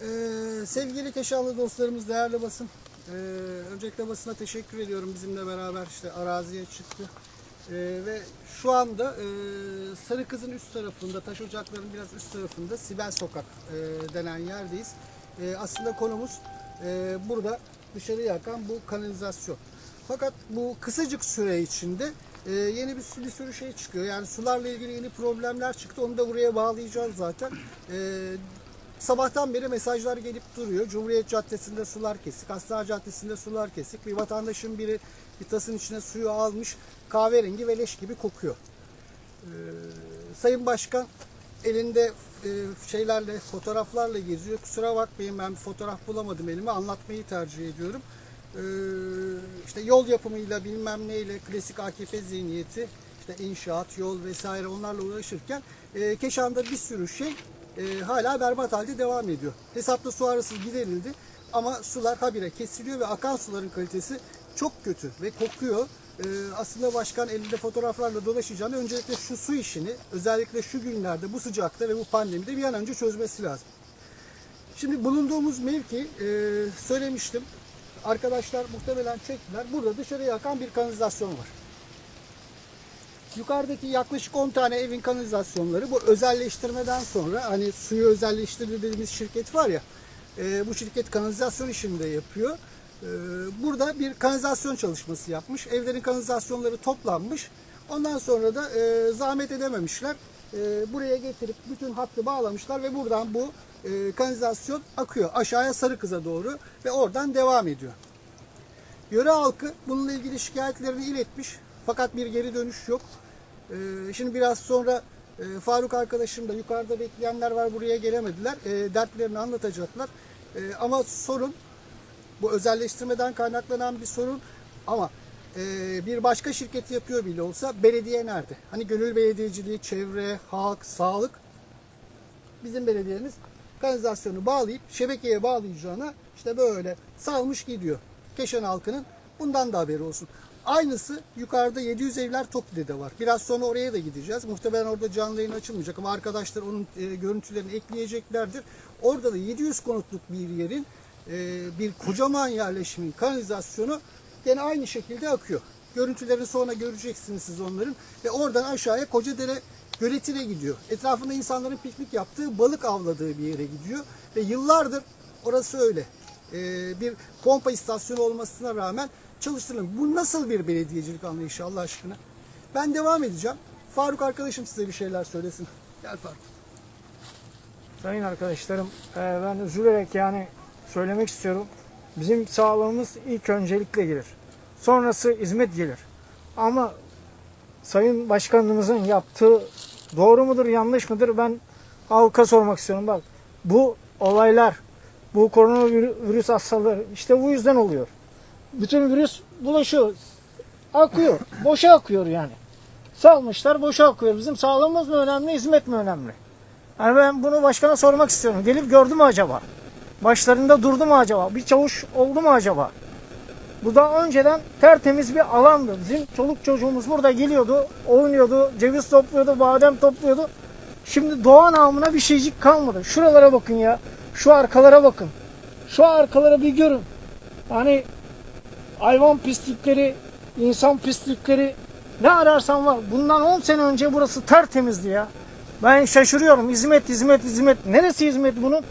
Ee, sevgili Keşanlı dostlarımız, değerli basın. Ee, öncelikle basına teşekkür ediyorum bizimle beraber işte araziye çıktı. Ee, ve şu anda e, Sarı Kız'ın üst tarafında, taş ocakların biraz üst tarafında Sibel Sokak e, denen yerdeyiz. E, aslında konumuz e, burada dışarıya akan bu kanalizasyon. Fakat bu kısacık süre içinde e, yeni bir, bir sürü şey çıkıyor. Yani sularla ilgili yeni problemler çıktı. Onu da buraya bağlayacağız zaten. E, Sabahtan beri mesajlar gelip duruyor. Cumhuriyet Caddesi'nde sular kesik, Hastane Caddesi'nde sular kesik. Bir vatandaşın biri bir tasın içine suyu almış, kahverengi ve leş gibi kokuyor. Ee, Sayın Başkan elinde e, şeylerle, fotoğraflarla geziyor. Kusura bakmayın ben bir fotoğraf bulamadım elime. Anlatmayı tercih ediyorum. Ee, işte yol yapımıyla bilmem neyle klasik AKP zihniyeti işte inşaat, yol vesaire onlarla uğraşırken e, Keşan'da bir sürü şey e, hala berbat halde devam ediyor. Hesapta su arası giderildi ama sular habire kesiliyor ve akan suların kalitesi çok kötü ve kokuyor. E, aslında başkan elinde fotoğraflarla dolaşacağını öncelikle şu su işini özellikle şu günlerde bu sıcakta ve bu pandemide bir an önce çözmesi lazım. Şimdi bulunduğumuz mevki e, söylemiştim. Arkadaşlar muhtemelen çektiler. Burada dışarıya akan bir kanalizasyon var. Yukarıdaki yaklaşık 10 tane evin kanalizasyonları bu özelleştirmeden sonra hani suyu özelleştirdi dediğimiz şirket var ya e, bu şirket kanalizasyon işini de yapıyor. E, burada bir kanalizasyon çalışması yapmış. Evlerin kanalizasyonları toplanmış. Ondan sonra da e, zahmet edememişler. E, buraya getirip bütün hattı bağlamışlar ve buradan bu e, kanalizasyon akıyor aşağıya Sarıkız'a doğru ve oradan devam ediyor. Yöre halkı bununla ilgili şikayetlerini iletmiş fakat bir geri dönüş yok. Ee, şimdi biraz sonra e, Faruk arkadaşım da yukarıda bekleyenler var buraya gelemediler. E, dertlerini anlatacaklar. E, ama sorun bu özelleştirmeden kaynaklanan bir sorun ama bir başka şirket yapıyor bile olsa belediye nerede? Hani gönül belediyeciliği, çevre, halk, sağlık bizim belediyemiz kanalizasyonu bağlayıp şebekeye bağlayacağına işte böyle salmış gidiyor. Keşan halkının bundan da haberi olsun. Aynısı yukarıda 700 evler Toplu'da var. Biraz sonra oraya da gideceğiz. Muhtemelen orada canlı yayın açılmayacak ama arkadaşlar onun e, görüntülerini ekleyeceklerdir. Orada da 700 konutluk bir yerin e, bir kocaman yerleşimin kanalizasyonu gene aynı şekilde akıyor. Görüntülerini sonra göreceksiniz siz onların. Ve oradan aşağıya Kocadere göletine gidiyor. Etrafında insanların piknik yaptığı, balık avladığı bir yere gidiyor. Ve yıllardır orası öyle. Ee, bir pompa istasyonu olmasına rağmen çalıştırılıyor. Bu nasıl bir belediyecilik anlayışı Allah aşkına? Ben devam edeceğim. Faruk arkadaşım size bir şeyler söylesin. Gel Faruk. Sayın arkadaşlarım, e, ben üzülerek yani söylemek istiyorum. Bizim sağlığımız ilk öncelikle gelir. Sonrası hizmet gelir. Ama Sayın Başkanımızın yaptığı doğru mudur, yanlış mıdır ben halka sormak istiyorum. Bak bu olaylar, bu koronavirüs hastalığı işte bu yüzden oluyor. Bütün virüs bulaşıyor, akıyor, boşa akıyor yani. Salmışlar, boşa akıyor. Bizim sağlığımız mı önemli, hizmet mi önemli? Yani ben bunu başkana sormak istiyorum. Gelip gördü mü acaba? Başlarında durdu mu acaba? Bir çavuş oldu mu acaba? Bu da önceden tertemiz bir alandı. Bizim çoluk çocuğumuz burada geliyordu, oynuyordu, ceviz topluyordu, badem topluyordu. Şimdi doğa namına bir şeycik kalmadı. Şuralara bakın ya. Şu arkalara bakın. Şu arkalara bir görün. Hani hayvan pislikleri, insan pislikleri ne ararsan var. Bundan 10 sene önce burası tertemizdi ya. Ben şaşırıyorum. Hizmet, hizmet, hizmet. Neresi hizmet bunun?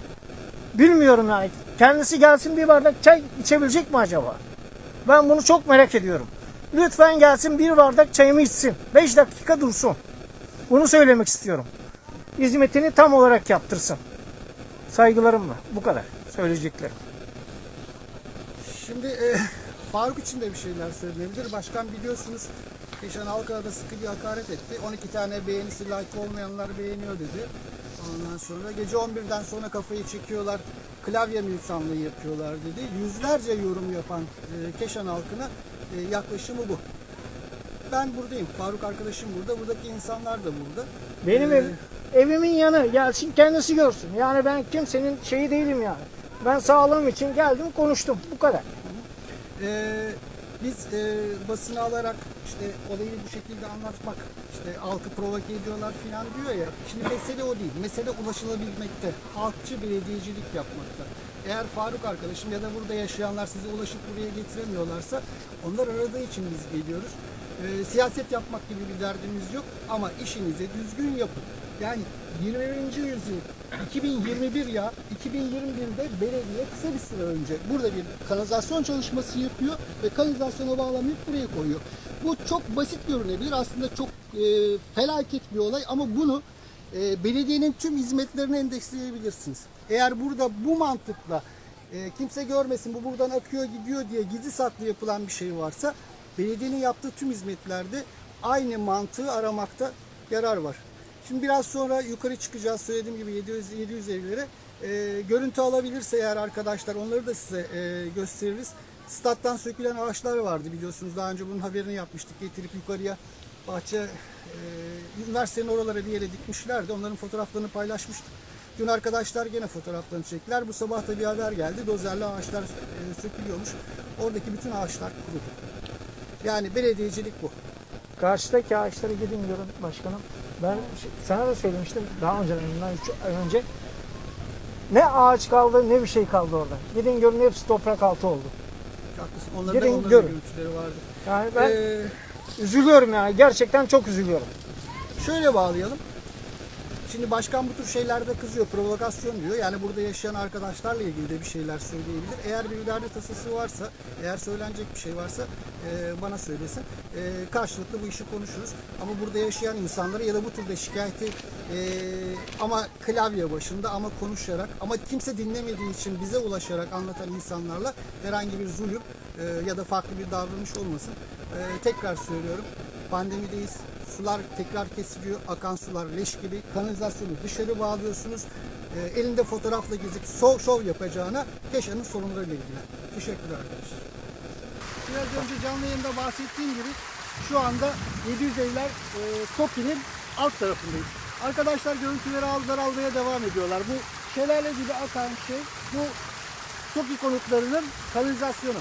Bilmiyorum yani. Kendisi gelsin bir bardak çay içebilecek mi acaba? Ben bunu çok merak ediyorum. Lütfen gelsin bir bardak çayımı içsin. 5 dakika dursun. Bunu söylemek istiyorum. Hizmetini tam olarak yaptırsın. Saygılarımla. Bu kadar söyleyeceklerim. Şimdi e, Faruk için de bir şeyler söylenebilir. Başkan biliyorsunuz Keşan Halka'da sıkı bir hakaret etti. 12 tane beğenisi like olmayanlar beğeniyor dedi. Ondan sonra gece 11'den sonra kafayı çekiyorlar. Klavye militanlığı yapıyorlar dedi. Yüzlerce yorum yapan e, Keşan halkına e, yaklaşımı bu. Ben buradayım. Faruk arkadaşım burada. Buradaki insanlar da burada. Benim Ee, ev, evimin yanı gelsin kendisi görsün. Yani ben kimsenin şeyi değilim yani. Ben sağlığım için geldim konuştum. Bu kadar. Ee, biz e, basını alarak işte olayı bu şekilde anlatmak, işte halkı provoke ediyorlar falan diyor ya. Şimdi mesele o değil. Mesele ulaşılabilmekte. Halkçı belediyecilik yapmakta. Eğer Faruk arkadaşım ya da burada yaşayanlar sizi ulaşıp buraya getiremiyorlarsa onlar aradığı için biz geliyoruz. E, siyaset yapmak gibi bir derdimiz yok ama işinizi düzgün yapın. Yani 21. yüzyıl 2021 ya 2021'de belediye kısa bir süre önce burada bir kanalizasyon çalışması yapıyor ve kanalizasyona bağlamayıp buraya koyuyor. Bu çok basit görünebilir aslında çok e, felaket bir olay ama bunu e, belediyenin tüm hizmetlerine endeksleyebilirsiniz. Eğer burada bu mantıkla e, kimse görmesin bu buradan akıyor gidiyor diye gizli saklı yapılan bir şey varsa belediyenin yaptığı tüm hizmetlerde aynı mantığı aramakta yarar var. Şimdi biraz sonra yukarı çıkacağız. Söylediğim gibi 700 700 evlere. E, görüntü alabilirse eğer arkadaşlar onları da size e, gösteririz. Stat'tan sökülen ağaçlar vardı biliyorsunuz. Daha önce bunun haberini yapmıştık. Getirip yukarıya bahçe e, üniversitenin oralara bir yere dikmişlerdi. Onların fotoğraflarını paylaşmıştık. Dün arkadaşlar gene fotoğraflarını çektiler. Bu sabah da bir haber geldi. Dozerli ağaçlar e, sökülüyormuş. Oradaki bütün ağaçlar kurudu. Yani belediyecilik bu. Karşıdaki ağaçları gidin görün başkanım. Ben sana da söylemiştim daha önceden, bundan 3 ay önce. Ne ağaç kaldı ne bir şey kaldı orada. Gidin görün hepsi toprak altı oldu. Haklısın. Onların da Gelin onların da görün. görüntüleri vardı. Yani ben Ee, üzülüyorum yani gerçekten çok üzülüyorum. Şöyle bağlayalım. Şimdi başkan bu tür şeylerde kızıyor, provokasyon diyor. Yani burada yaşayan arkadaşlarla ilgili de bir şeyler söyleyebilir. Eğer bir derdi tasası varsa, eğer söylenecek bir şey varsa e, bana söylesin. E, karşılıklı bu işi konuşuruz. Ama burada yaşayan insanlara ya da bu türde şikayeti e, ama klavye başında ama konuşarak ama kimse dinlemediği için bize ulaşarak anlatan insanlarla herhangi bir zulüm e, ya da farklı bir davranış olmasın. E, tekrar söylüyorum. Pandemideyiz. Sular tekrar kesiliyor. Akan sular leş gibi. Kanalizasyonu dışarı bağlıyorsunuz. Ee, elinde fotoğrafla gezip şov, şov yapacağına Keşan'ın sorunlarıyla ilgilen. Teşekkürler arkadaşlar. Biraz önce canlı yayında bahsettiğim gibi şu anda 700 evler e, Toki'nin alt tarafındayız. Arkadaşlar görüntüleri aldılar almaya devam ediyorlar. Bu şelale gibi akan şey bu Toki konutlarının kanalizasyonu.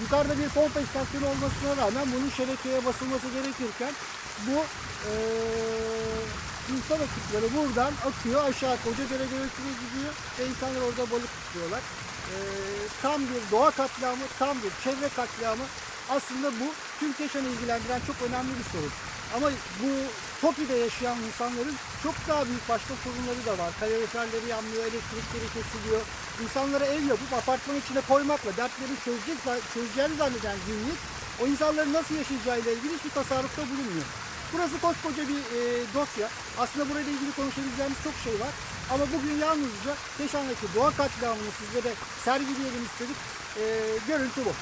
Yukarıda bir pompa istasyonu olmasına rağmen bunun şebekeye basılması gerekirken bu eee insan ekipleri buradan akıyor aşağı Kocadere Gölü'ne gidiyor ve insanlar orada balık tutuyorlar. Eee, tam bir doğa katliamı, tam bir çevre katliamı. Aslında bu tüm Keşan'ı ilgilendiren çok önemli bir sorun. Ama bu Toki'de yaşayan insanların çok daha büyük başka sorunları da var. Kaloriferleri yanmıyor, elektrikleri kesiliyor. İnsanlara ev yapıp apartmanın içine koymakla dertleri çözecek, çözeceğini zanneden zihniyet o insanların nasıl yaşayacağıyla ilgili hiçbir tasarrufta bulunmuyor. Burası koskoca bir e, dosya. Aslında burayla ilgili konuşabileceğimiz çok şey var. Ama bugün yalnızca Keşan'daki doğa katliamını sizlere sergileyelim istedik. E, görüntü bu.